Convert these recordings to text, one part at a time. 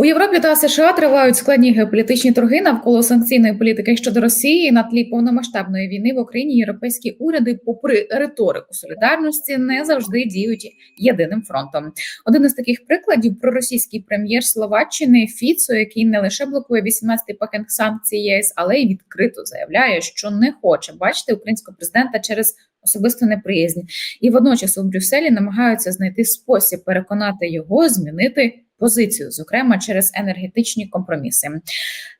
У Європі та США тривають складні геополітичні торги навколо санкційної політики щодо Росії на тлі повномасштабної війни в Україні. Європейські уряди, попри риторику солідарності, не завжди діють єдиним фронтом. Один із таких прикладів проросійський прем'єр Словаччини Фіцо, який не лише блокує 18-й пакет санкцій ЄС, але й відкрито заявляє, що не хоче бачити українського президента через особисту неприязнь, і водночас у Брюсселі намагаються знайти спосіб переконати його змінити позицію, зокрема через енергетичні компроміси.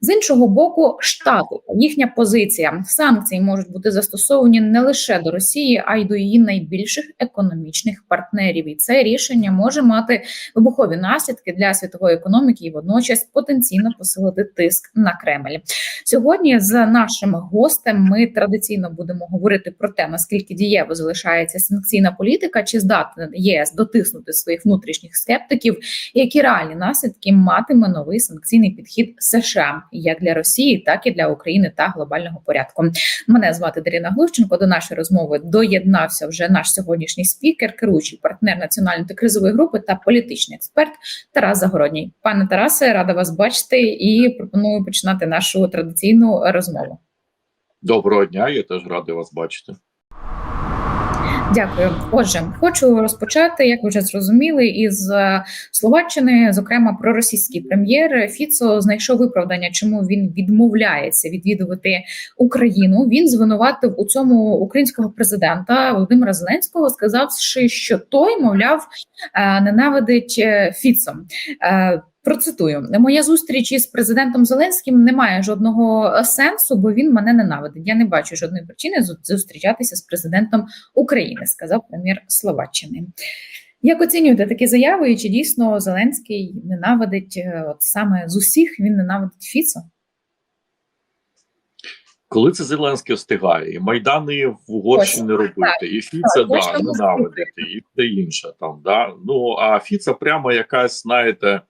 З іншого боку, штати їхня позиція санкції можуть бути застосовані не лише до Росії, а й до її найбільших економічних партнерів. І це рішення може мати вибухові наслідки для світової економіки і водночас потенційно посилити тиск на Кремль. Сьогодні з нашим гостем ми традиційно будемо говорити про те, наскільки дієво залишається санкційна політика, чи здатна ЄС дотиснути своїх внутрішніх скептиків, які реальні наслідки матиме новий санкційний підхід США як для Росії, так і для України та глобального порядку. Мене звати Дарина Глущенко. До нашої розмови доєднався вже наш сьогоднішній спікер, керуючий партнер національної та кризової групи та політичний експерт Тарас Загородній. Пане Тарасе, рада вас бачити і пропоную починати нашу традиційну розмову. Доброго дня, я теж радий вас бачити. Дякую. Отже, хочу розпочати, як ви вже зрозуміли, із е, Словаччини, зокрема, проросійський прем'єр Фіцо знайшов виправдання, чому він відмовляється відвідувати Україну. Він звинуватив у цьому українського президента Володимира Зеленського, сказавши, що той, мовляв, е, ненавидить е, Фіцо. Процитую, моя зустріч із президентом Зеленським не має жодного сенсу, бо він мене ненавидить. Я не бачу жодної причини зустрічатися з президентом України, сказав прем'єр Словаччини. Як оцінюєте такі заяви? І чи дійсно Зеленський ненавидить от саме з усіх він ненавидить Фіцо? Коли це Зеленський встигає, і майдани в Угорщині робити, і Фіца да, ненавидити, і все інше там. Да? Ну а Фіца прямо якась, знаєте.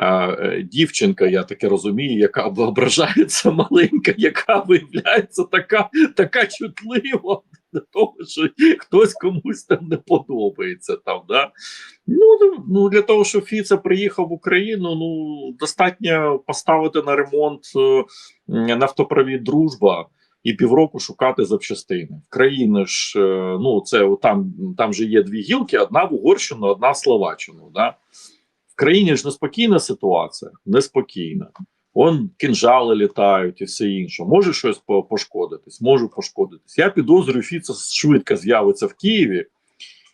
Е, дівчинка, я таке розумію, яка ображається маленька, яка виявляється така така чутлива до того, що хтось комусь там не подобається. там, да? Ну, ну Для того, щоб Фіце приїхав в Україну, ну достатньо поставити на ремонт е, нафтопровід дружба. І півроку шукати запчастини в країни ж е, ну це там там же є дві гілки: одна в Угорщину, одна в Словаччину. Да? В країні ж неспокійна ситуація, неспокійна. Он кінжали літають і все інше. Може щось пошкодитись, може пошкодитись. Я підозрюю, Фіца швидко з'явиться в Києві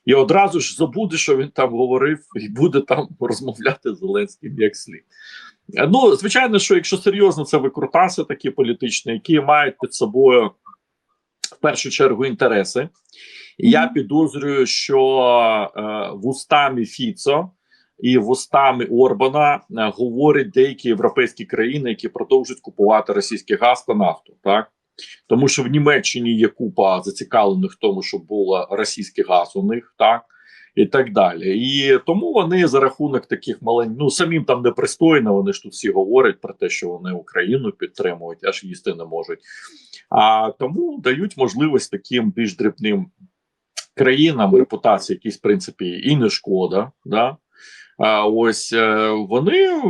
і одразу ж забуде, що він там говорив, і буде там розмовляти з Зеленським як слід. Ну, звичайно, що якщо серйозно, це викрутаси такі політичні, які мають під собою в першу чергу інтереси. І я підозрюю, що е, вустами Фіцо і вустами Орбана е, говорять деякі європейські країни, які продовжують купувати російський газ та нафту, так тому що в Німеччині є купа зацікавлених в тому, щоб було російський газ у них, так і так далі. І тому вони за рахунок таких маленьких, ну самим там непристойно. Вони ж тут всі говорять про те, що вони Україну підтримують, аж їсти не можуть. А тому дають можливість таким більш дрібним країнам репутації, якісь в принципі і не шкода. да ось е, вони е,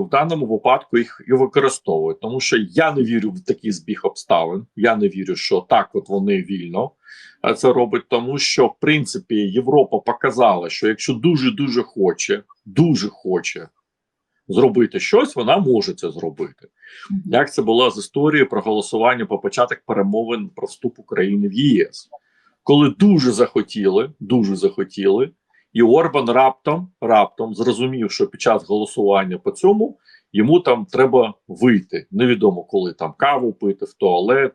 в даному випадку їх і використовують, тому що я не вірю в такий збіг обставин. Я не вірю, що так, от вони вільно е, це роблять, тому що в принципі Європа показала, що якщо дуже дуже хоче, дуже хоче зробити щось, вона може це зробити. Як це було з історією про голосування по початок перемовин про вступ України в ЄС, коли дуже захотіли, дуже захотіли. І Орбан раптом раптом зрозумів, що під час голосування по цьому йому там треба вийти. Невідомо коли там каву пити в туалет,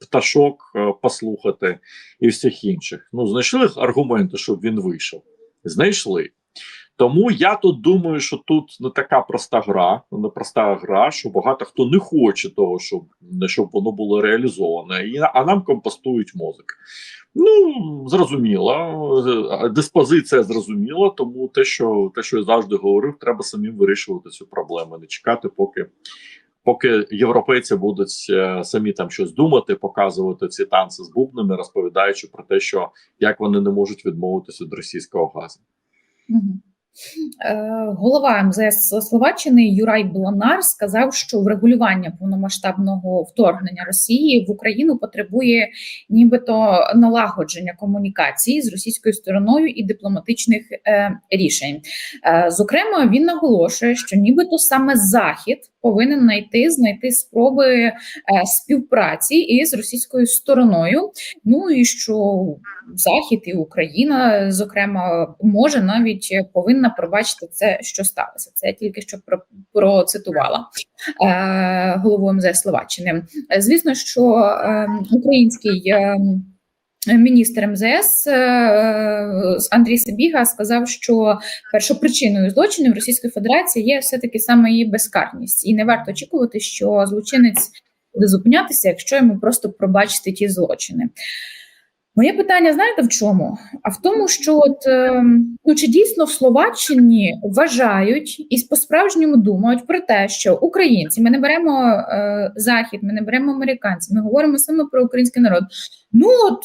пташок послухати і всіх інших. Ну знайшли аргументи, щоб він вийшов. Знайшли. Тому я тут думаю, що тут не така проста гра, не проста гра, що багато хто не хоче того, щоб щоб воно було реалізоване, а нам компостують мозок. Ну зрозуміло, диспозиція зрозуміла, тому те, що те, що я завжди говорив, треба самим вирішувати цю проблему, не чекати, поки. Поки європейці будуть е, самі там щось думати, показувати ці танці з бубнами, розповідаючи про те, що як вони не можуть відмовитися від російського газу. Е, Голова МЗС Словаччини Юрай Бланар сказав, що врегулювання повномасштабного вторгнення Росії в Україну потребує нібито налагодження комунікації з російською стороною і дипломатичних е, рішень. Е, зокрема, він наголошує, що нібито саме Захід повинен знайти знайти спроби е, співпраці із російською стороною. Ну і що Захід і Україна, зокрема, може навіть повинна пробачити це, що сталося. Це я тільки що процитувала е, голову МЗС Словаччини. Звісно, що е, український. Е, Міністр МЗС е, Андрій Сибіга сказав, що першопричиною злочинів Російської Федерації є все таки саме її безкарність, і не варто очікувати, що злочинець буде зупинятися, якщо йому просто пробачити ті злочини. Моє питання, знаєте в чому? А в тому, що от е, ну чи дійсно в Словаччині вважають і по-справжньому думають про те, що українці, ми не беремо е, захід, ми не беремо американців, ми говоримо саме про український народ. Ну от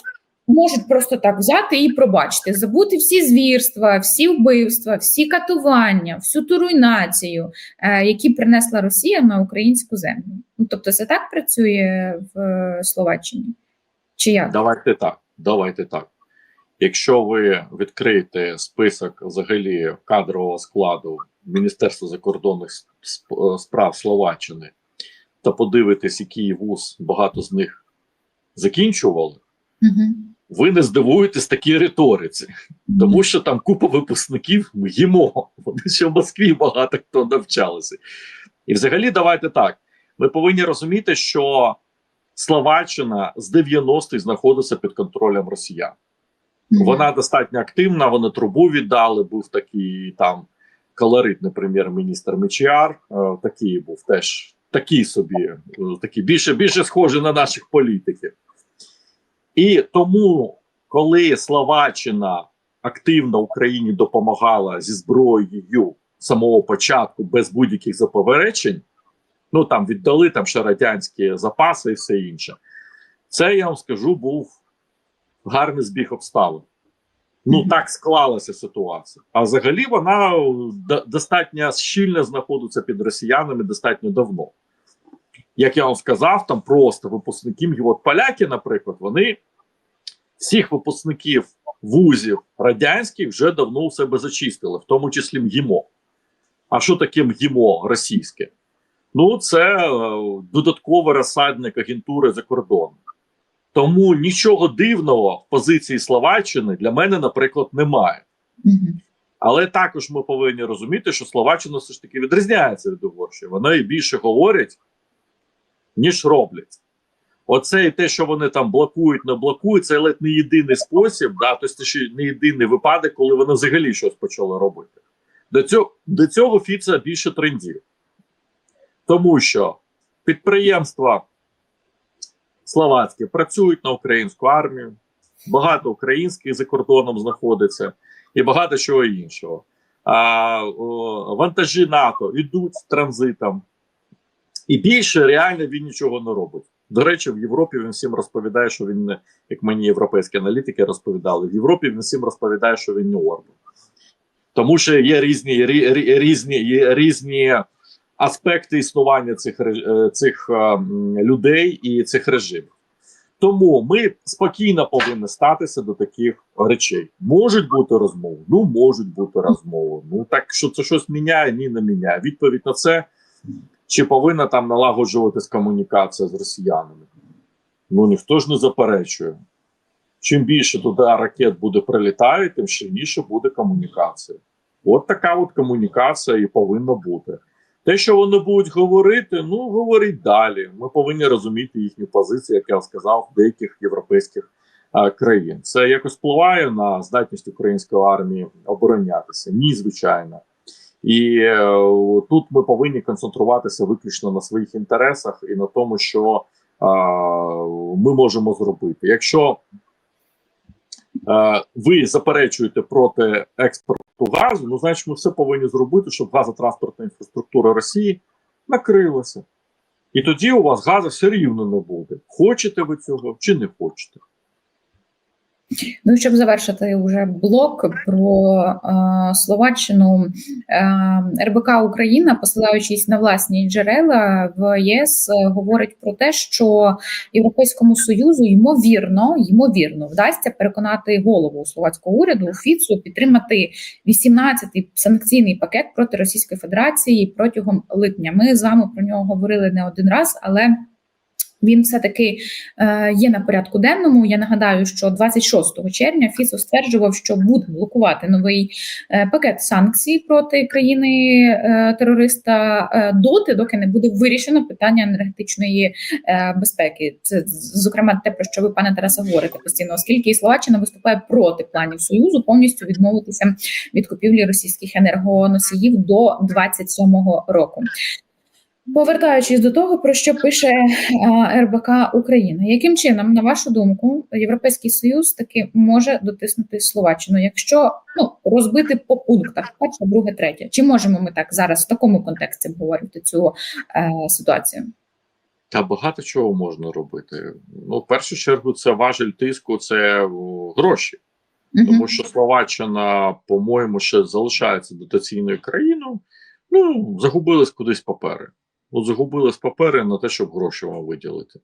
можуть просто так взяти і пробачити, забути всі звірства, всі вбивства, всі катування, всю ту руйнацію, е, які принесла Росія на українську землю. Ну тобто, це так працює в е, Словаччині? Чи як? Давайте так. Давайте так. Якщо ви відкриєте список взагалі кадрового складу Міністерства закордонних справ Словаччини та подивитесь, який вуз багато з них закінчували, Угу. ви не здивуєтесь такій риториці, тому що там купа випускників ми їмо. Вони ще в Москві багато хто навчалися. І взагалі, давайте так. Ми повинні розуміти, що Словаччина з 90-х знаходиться під контролем росіян. Вона достатньо активна, вони трубу віддали. Був такий там колоритний прем'єр-міністр Мечіар. е, Такий був теж такий собі, е, такий більше більше схожий на наших політиків. І тому, коли Словаччина активно Україні допомагала зі зброєю самого початку без будь-яких заперечень, ну там віддали там ще радянські запаси і все інше. Це я вам скажу був гарний збіг обставин. Ну так склалася ситуація. А взагалі вона достатньо щільно знаходиться під росіянами достатньо давно. Як я вам сказав, там просто випускників, і от поляки, наприклад, вони всіх випускників вузів радянських вже давно у себе зачистили, в тому числі МГІМО. А що таке МГІМО російське? Ну, це е, додатковий розсадник агентури за кордоном. Тому нічого дивного в позиції Словаччини для мене, наприклад, немає. Але також ми повинні розуміти, що Словаччина все ж таки відрізняється від Угорщини. Вони більше говорять, ніж роблять. Оце і те, що вони там блокують, не блокують, це ледь не єдиний спосіб, да, тобто ще не єдиний випадок, коли вони взагалі щось почали робити. До цього, до цього Фіца більше трендів. Тому що підприємства словацькі працюють на українську армію, багато українських за кордоном знаходиться і багато чого іншого. А, о, вантажі НАТО йдуть транзитом, і більше реально він нічого не робить. До речі, в Європі він всім розповідає, що він не як мені європейські аналітики розповідали. В Європі він всім розповідає, що він не Орбан. Тому що є різні рі- рі- різні, різні аспекти існування цих, е, цих е, людей і цих режимів. Тому ми спокійно повинні статися до таких речей. Можуть бути розмови, ну можуть бути розмови. Ну так що це щось міняє, ні, не міняє. Відповідь на це чи повинна там налагоджуватись комунікація з росіянами? Ну ніхто ж не заперечує. Чим більше туди ракет буде прилітати, тим сильніше буде комунікація. От така от комунікація і повинна бути. Те, що вони будуть говорити, ну говоріть далі. Ми повинні розуміти їхню позицію, як я сказав, деяких європейських е, країн. Це якось впливає на здатність української армії оборонятися? Ні, звичайно. І е, тут ми повинні концентруватися виключно на своїх інтересах і на тому, що е, ми можемо зробити. Якщо ви заперечуєте проти експорту газу, ну значить ми все повинні зробити, щоб газотранспортна інфраструктура Росії накрилася. І тоді у вас газу все рівно не буде. Хочете ви цього чи не хочете. Ну щоб завершити вже блок про е, Словаччину, е, РБК Україна, посилаючись на власні джерела в ЄС, говорить про те, що Європейському Союзу ймовірно, ймовірно вдасться переконати голову словацького уряду Фіцу підтримати 18-й санкційний пакет проти Російської Федерації протягом липня. Ми з вами про нього говорили не один раз, але він все таки е, є на порядку денному. Я нагадаю, що 26 червня Фіцо стверджував, що буде блокувати новий е, пакет санкцій проти країни е, терориста доти, доки не буде вирішено питання енергетичної безпеки. Це зокрема те, про що ви, пане Тарасе, говорите постійно, оскільки і Словаччина виступає проти планів союзу повністю відмовитися від купівлі російських енергоносіїв до 27-го року. Повертаючись до того, про що пише е, РБК Україна, яким чином, на вашу думку, Європейський Союз таки може дотиснути Словаччину, якщо ну розбити по пунктах перше, друге, третє, чи можемо ми так зараз в такому контексті обговорювати цю е, ситуацію? Та багато чого можна робити. Ну, в першу чергу, це важель тиску, це гроші, тому що Словаччина, по-моєму, ще залишається дотаційною країною. Ну, загубились кудись папери. От загубились папери на те, щоб гроші вам виділити.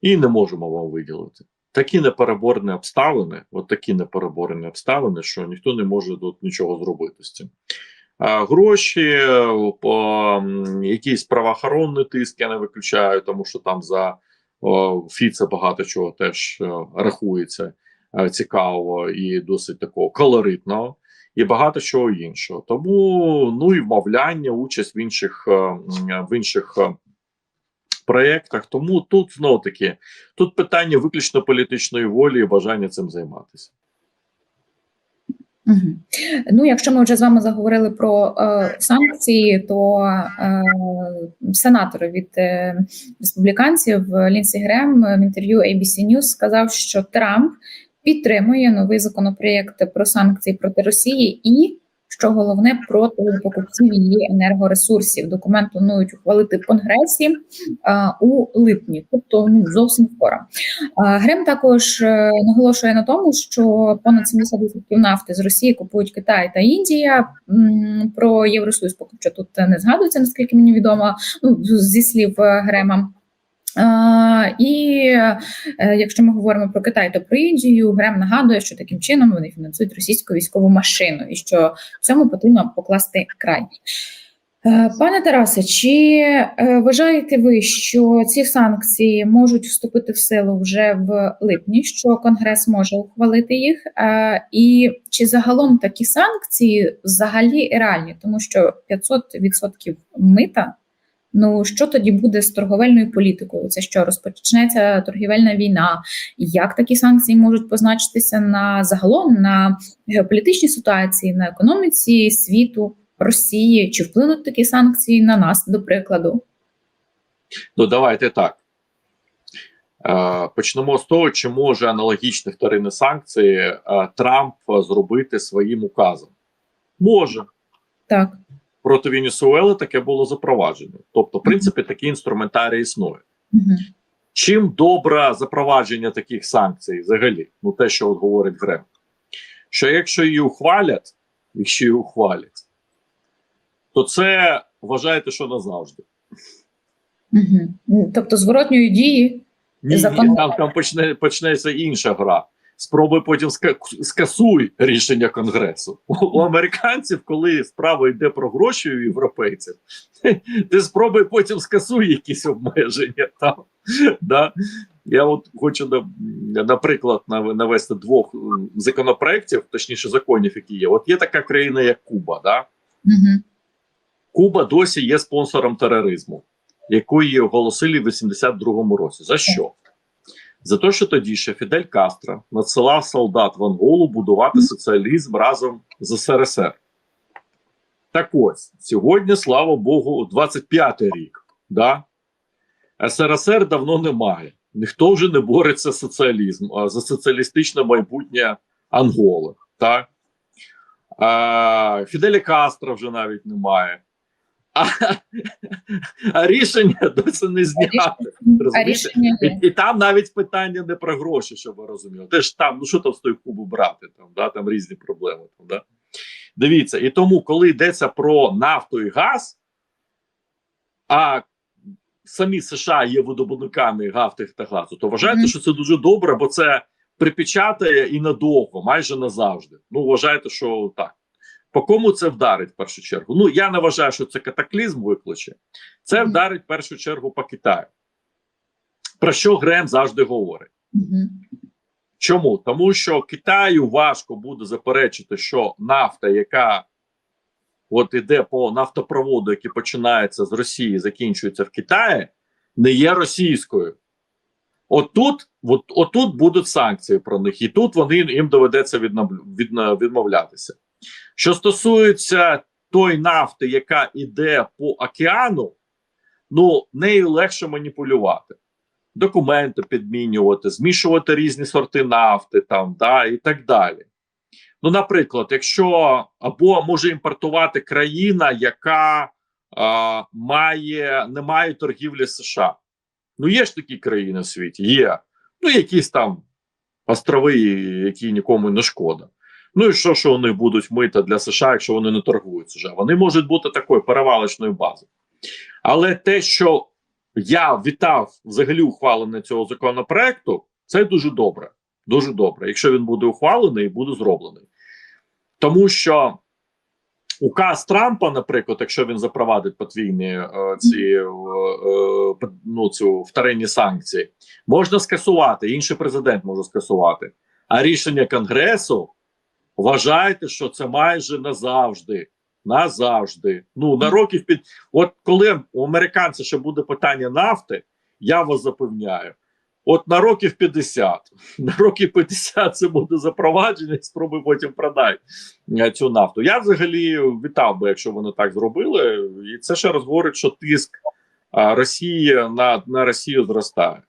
І не можемо вам виділити. Такі непереборні обставини, от такі непереборні обставини, що ніхто не може тут нічого зробити з цим. А, гроші, по якийсь правоохоронний тиск я не виключаю, тому що там за о, Фіце багато чого теж о, рахується о, цікаво і досить такого колоритного і багато чого іншого. Тому ну і вмовляння, участь в інших в інших проєктах. Тому тут знову таки тут питання виключно політичної волі і бажання цим займатися. Ну, якщо ми вже з вами заговорили про е, санкції, то е, сенатор від е, республіканців Лінсі Грем в інтерв'ю ABC News сказав, що Трамп підтримує новий законопроєкт про санкції проти Росії і що головне проти покупців її енергоресурсів. Документ планують ухвалити в конгресі а, у липні, тобто ну зовсім скоро. А, Грем також е, наголошує на тому, що понад 70% нафти з Росії купують Китай та Індія. Про Євросоюз поки що тут не згадується, наскільки мені відомо, ну зі слів е, Грема. І uh, якщо ми говоримо про Китай та про Індію, Грем нагадує, що таким чином вони фінансують російську військову машину, і що цьому потрібно покласти край. Uh, пане Тарасе, чи вважаєте ви, що ці санкції можуть вступити в силу вже в липні? Що Конгрес може ухвалити їх? І чи загалом такі санкції взагалі реальні, тому що 500% мита? Ну що тоді буде з торговельною політикою? Це що розпочнеться торгівельна війна? Як такі санкції можуть позначитися на загалом на геополітичній ситуації, на економіці світу, Росії? Чи вплинуть такі санкції на нас, до прикладу? Ну давайте так. Е, почнемо з того, чи може аналогічні вторинні санкції е, Трамп зробити своїм указом? Може. Так проти Венесуели таке було запроваджено. Тобто, в принципі, такий інструментарій існує. Угу. Чим добре запровадження таких санкцій взагалі? Ну, те, що от говорить Грем, що якщо її ухвалять, якщо її ухвалять, то це вважаєте, що назавжди. Угу. Тобто, зворотньої дії. Ні, там, там почне, почнеться інша гра. Спробуй потім скасуй рішення конгресу у американців, коли справа йде про гроші у європейців, ти спробуй потім скасуй якісь обмеження. Там да я от хочу наприклад навести двох законопроєктів, точніше законів, які є. От є така країна, як Куба. Да? Угу. Куба досі є спонсором тероризму, якої оголосили в 82-му році. За що? За те, що тоді ще Фідель Кастро надсилав солдат в Анголу будувати соціалізм разом з СРСР. Так ось сьогодні, слава Богу, 25-й рік. Да? СРСР давно немає. Ніхто вже не бореться соціалізм, а за соціалістичне майбутнє Анголи. Так? А, Фіделя Кастро вже навіть немає. А, а рішення досі не знято. А рішення. І, і там навіть питання не про гроші, щоб ви розуміли. Теж там, ну що там з тої куби брати? Там, да, там різні проблеми. Там, да? Дивіться, і тому, коли йдеться про нафту і газ, а самі США є видобувниками нафти та газу, то вважайте, Мгм. що це дуже добре, бо це припечатає і надовго, майже назавжди. Ну, вважайте, що так. По кому це вдарить в першу чергу? Ну, я не вважаю, що це катаклізм викличе. Це Мгм. вдарить в першу чергу по Китаю. Про що Грем завжди говорить? Мгм. Чому? Тому що Китаю важко буде заперечити, що нафта, яка от іде по нафтопроводу, який починається з Росії, закінчується в Китаї, не є російською. Отут, от, отут будуть санкції про них, і тут вони їм доведеться відмовлятися. Що стосується той нафти, яка йде по океану, ну нею легше маніпулювати документи підмінювати, змішувати різні сорти нафти, там да і так далі. Ну, наприклад, якщо або може імпортувати країна, яка а, має не має торгівлі США. Ну, є ж такі країни в світі, є. Ну, якісь там острови, які нікому не шкода. Ну і що, що вони будуть мита для США, якщо вони не торгують США? Вони можуть бути такою перевалочною базою. Але те, що я вітав взагалі ухвалення цього законопроекту, це дуже добре. Дуже добре, якщо він буде ухвалений і буде зроблений. Тому що указ Трампа, наприклад, якщо він запровадить подвійні е, ці е, е, ну, цю вторинні санкції, можна скасувати. Інший президент може скасувати. А рішення Конгресу вважайте, що це майже назавжди. Назавжди. Ну на років під от коли у американців ще буде питання нафти, я вас запевняю. От на років 50, на років 50 це буде запровадження, і спроби потім продати е, цю нафту. Я взагалі вітав би, якщо вони так зробили, і це ще раз говорить, що тиск Росії на, на Росію зростає.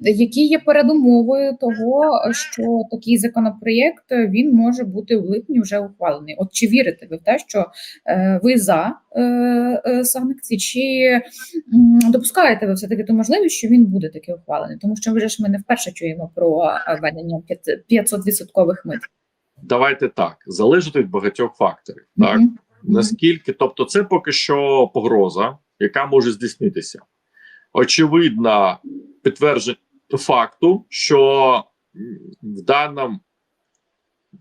Які є передумовою того, що такий законопроєкт е, він може бути в липні вже ухвалений? От чи вірите ви в те, що е, ви за е, санкції, чи допускаєте ви все таки ту можливість, що він буде таки ухвалений? Тому що вже ж ми не вперше чуємо про введення 500 відсоткових мит. Давайте так, залежить від багатьох факторів. Так Мгм. наскільки, тобто, це поки що погроза, яка може здійснитися. Очевидно, підтвердження факту, що в даному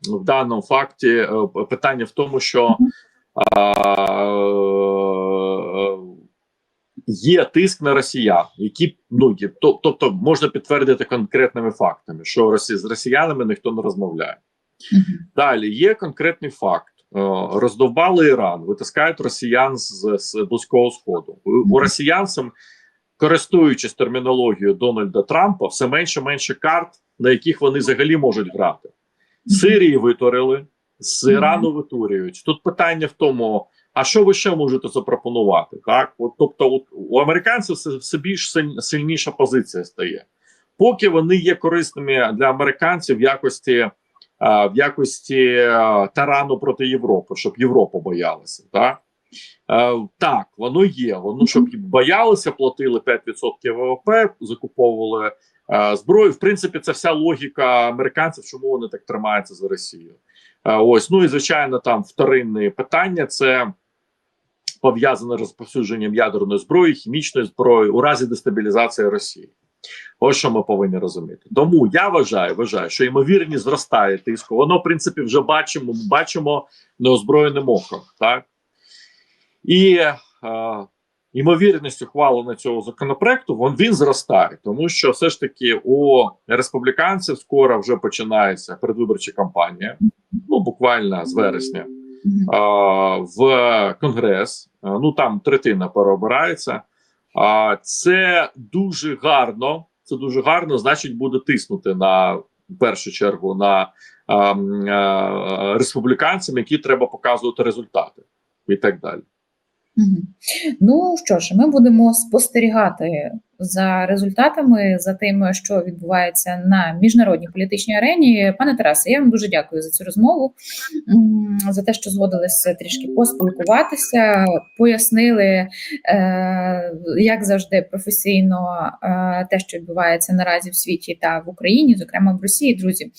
в даному факті е, питання в тому, що а, є тиск на росіян, які ну є, то, тобто можна підтвердити конкретними фактами, що росі, з росіянами ніхто не розмовляє. Далі є конкретний факт: Е, роздовбали Іран, витискають росіян з, з близького сходу. У, у росіян, сам, користуючись термінологією Дональда Трампа, все менше менше карт, на яких вони взагалі можуть грати. Сирії витворили, з Ірану витворюють. Тут питання в тому. А що ви ще можете запропонувати? Так, от, тобто, от, у американців все, все більш сильніша позиція стає, поки вони є корисними для американців в якості в якості тарану проти Європи, щоб Європа боялася. Так, Е, так воно є. Воно щоб боялися, платили 5% ВВП, закуповували е, зброю. В принципі, це вся логіка американців, чому вони так тримаються за Росію. Е, ось ну і звичайно, там вторинне питання це пов'язане з розповсюдженням ядерної зброї, хімічної зброї у разі дестабілізації Росії. Ось що ми повинні розуміти. Тому я вважаю, вважаю, що ймовірність зростає тиску. Воно, в принципі, вже бачимо, бачимо неозброєним оком. Так? І е, ймовірність ухвалення цього законопроекту він, він зростає, тому що все ж таки у республіканців скоро вже починається передвиборча кампанія, ну буквально з вересня. А, в Конгрес. Ну там третина переобирається. А це дуже гарно. Це дуже гарно, значить, буде тиснути на в першу чергу на м, а, республіканцям, які треба показувати результати, і так далі. Ну що ж, ми будемо спостерігати за результатами, за тим, що відбувається на міжнародній політичній арені. Пане Тарасе, я вам дуже дякую за цю розмову, за те, що згодилися трішки поспілкуватися, пояснили, е, як завжди, професійно е, те, що відбувається наразі в світі та в Україні, зокрема в Росії. Друзі,